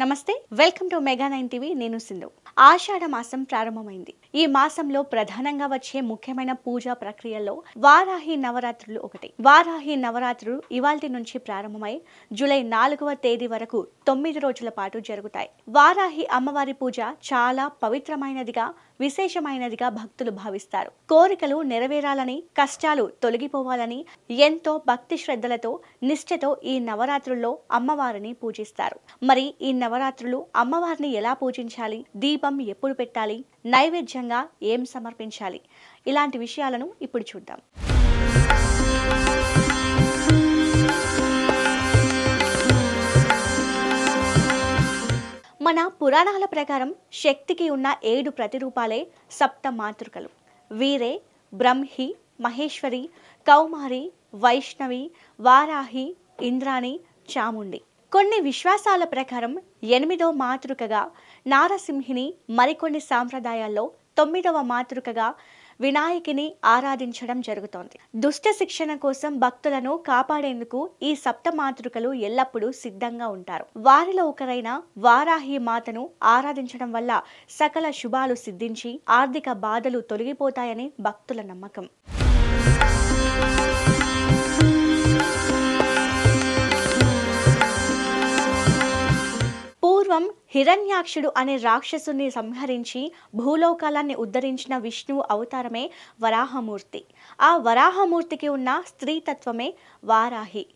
నమస్తే welcome to mega nine TV నేను సింధు. ఆషాఢ మాసం ప్రారంభమైంది. ఈ మాసంలో ప్రధానంగా వచ్చే ముఖ్యమైన పూజా ప్రక్రియల్లో వారాహి నవరాత్రులు ఒకటి. వారాహి నవరాత్రులు ఇవాల్టి నుంచి ప్రారంభమై జూలై నాలుగవ తేదీ వరకు తొమ్మిది రోజుల పాటు జరుగుతాయి. వారాహి అమ్మవారి పూజ చాలా పవిత్రమైనదిగా విశేషమైనదిగా భక్తులు భావిస్తారు. కోరికలు నెరవేరాలని కష్టాలు తొలగిపోవాలని ఎంతో భక్తి శ్రద్ధలతో నిష్ఠతో ఈ నవరాత్రుల్లో అమ్మవారిని పూజిస్తారు. మరి ఈ నవరాత్రులు అమ్మవారిని ఎలా పూజించాలి? దీపం ఎప్పుడు పెట్టాలి? నైవేద్యంగా ఏం సమర్పించాలి? ఇలాంటి విషయాలను ఇప్పుడు చూద్దాం. మన పురాణాల ప్రకారం శక్తికి ఉన్న ఏడు ప్రతిరూపాలే సప్త మాతృకలు. వీరే బ్రహ్మి మహేశ్వరి కౌమారి వైష్ణవి వారాహి ఇంద్రాణి చాముండి. కొన్ని విశ్వాసాల ప్రకారం ఎనిమిదో మాతృకగా నారసింహిని మరికొన్ని సాంప్రదాయాల్లో తొమ్మిదవ మాతృకగా వినాయకిని ఆరాధించడం జరుగుతోంది. దుష్ట శిక్షణ కోసం భక్తులను కాపాడేందుకు ఈ సప్త మాతృకలు ఎల్లప్పుడూ సిద్ధంగా ఉంటారు. వారిలో ఒకరైన వారాహి మాతను ఆరాధించడం వల్ల సకల శుభాలు సిద్ధించి ఆర్థిక బాధలు తొలగిపోతాయని భక్తుల నమ్మకం. హిరణ్యాక్షుడు అనే రాక్షసుని సంహరించి భూలోకాలాన్ని ఉద్ధరించిన విష్ణువు అవతారమే వరాహమూర్తి. ఆ వరాహమూర్తికి ఉన్న స్త్రీతత్వమే వారాహి.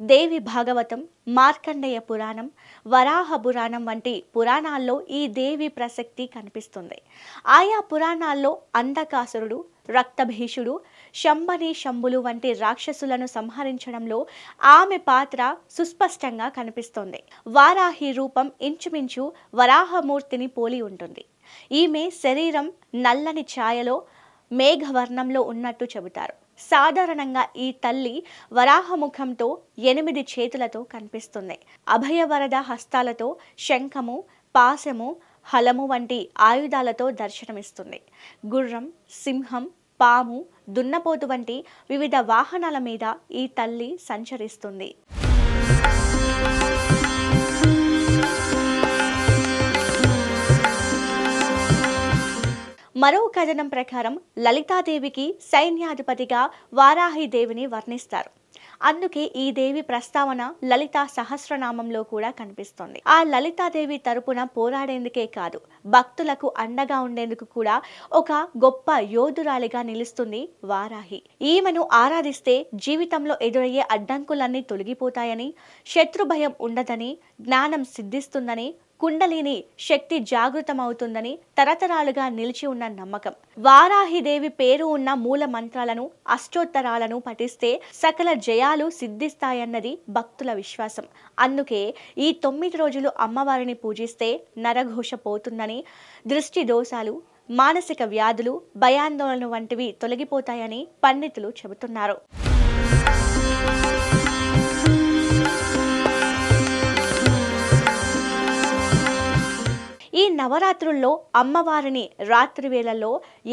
దేవి భాగవతం మార్కండేయ పురాణం వరాహ పురాణం వంటి పురాణాల్లో ఈ దేవి ప్రసక్తి కనిపిస్తుంది. ఆయా పురాణాల్లో అంధకాసురుడు రక్తభీషుడు శంబని శంభులు వంటి రాక్షసులను సంహరించడంలో ఆమె పాత్ర సుస్పష్టంగా కనిపిస్తోంది. వారాహి రూపం ఇంచుమించు వరాహమూర్తిని పోలి ఉంటుంది. ఈమె శరీరం నల్లని ఛాయలో మేఘవర్ణంలో ఉన్నట్టు చెబుతారు. సాధారణంగా ఈ తల్లి వరాహముఖంతో ఎనిమిది చేతులతో కనిపిస్తుంది. అభయవరద హస్తాలతో శంఖము పాశము హలము వంటి ఆయుధాలతో దర్శనమిస్తుంది. గుర్రం సింహం పాము దున్నపోతు వంటి వివిధ వాహనాల మీద ఈ తల్లి సంచరిస్తుంది. మరో కథనం ప్రకారం లలితాదేవికి సైన్యాధిపతిగా వారాహి దేవిని వర్ణిస్తారు. అందుకే ఈ దేవి ప్రస్తావన లలిత సహస్రనామంలో కూడా కనిపిస్తోంది. ఆ లలితాదేవి తరపున పోరాడేందుకే కాదు భక్తులకు అండగా ఉండేందుకు కూడా ఒక గొప్ప యోధురాలిగా నిలుస్తుంది వారాహి. ఈమెను ఆరాధిస్తే జీవితంలో ఎదురయ్యే అడ్డంకులన్నీ తొలగిపోతాయని శత్రు భయం ఉండదని జ్ఞానం సిద్ధిస్తుందని కుండలిని శక్తి జాగృతమవుతుందని తరతరాలుగా నిలిచి ఉన్న నమ్మకం. వారాహిదేవి పేరు ఉన్న మూల మంత్రాలను అష్టోత్తరాలను పఠిస్తే సకల జయాలు సిద్ధిస్తాయన్నది భక్తుల విశ్వాసం. అందుకే ఈ తొమ్మిది రోజులు అమ్మవారిని పూజిస్తే నరఘోష పోతుందని దృష్టి దోషాలు మానసిక వ్యాధులు భయాందోళన వంటివి తొలగిపోతాయని పండితులు చెబుతున్నారు. ఈ నవరాత్రుల్లో అమ్మవారిని రాత్రి వేళల్లో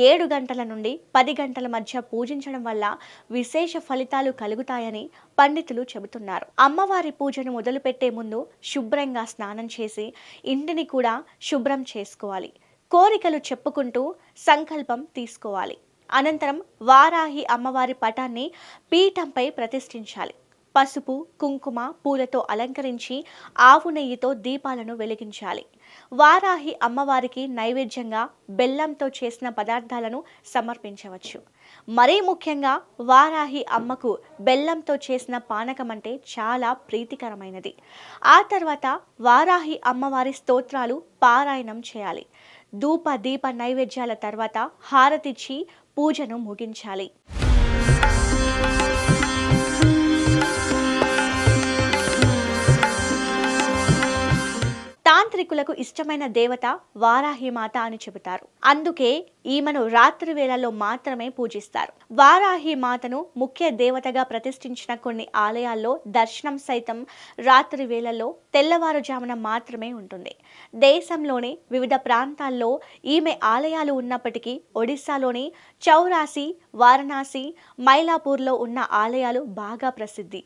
ఏడు గంటల నుండి పది గంటల మధ్య పూజించడం వల్ల విశేష ఫలితాలు కలుగుతాయని పండితులు చెబుతున్నారు. అమ్మవారి పూజను మొదలుపెట్టే ముందు శుభ్రంగా స్నానం చేసి ఇంటిని కూడా శుభ్రం చేసుకోవాలి. కోరికలు చెప్పుకుంటూ సంకల్పం తీసుకోవాలి. అనంతరం వారాహి అమ్మవారి పటాన్ని పీఠంపై ప్రతిష్ఠించాలి. పసుపు కుంకుమ పూలతో అలంకరించి ఆవు నెయ్యితో దీపాలను వెలిగించాలి. వారాహి అమ్మవారికి నైవేద్యంగా బెల్లంతో చేసిన పదార్థాలను సమర్పించవచ్చు. మరీ ముఖ్యంగా వారాహి అమ్మకు బెల్లంతో చేసిన పానకం అంటే చాలా ప్రీతికరమైనది. ఆ తర్వాత వారాహి అమ్మవారి స్తోత్రాలు పారాయణం చేయాలి. ధూప దీప నైవేద్యాల తర్వాత హారతిచ్చి పూజను ముగించాలి. తాంత్రికులకు ఇష్టమైన దేవత వారాహి మాత అని చెబుతారు. అందుకే ఈమెను రాత్రి వేళల్లో మాత్రమే పూజిస్తారు. వారాహి మాతను ముఖ్య దేవతగా ప్రతిష్ఠించిన కొన్ని ఆలయాల్లో దర్శనం సైతం రాత్రి వేళల్లో తెల్లవారుజామున మాత్రమే ఉంటుంది. దేశంలోని వివిధ ప్రాంతాల్లో ఈమె ఆలయాలు ఉన్నప్పటికీ ఒడిశాలోని చౌరాసి వారణాసి మైలాపూర్లో ఉన్న ఆలయాలు బాగా ప్రసిద్ధి.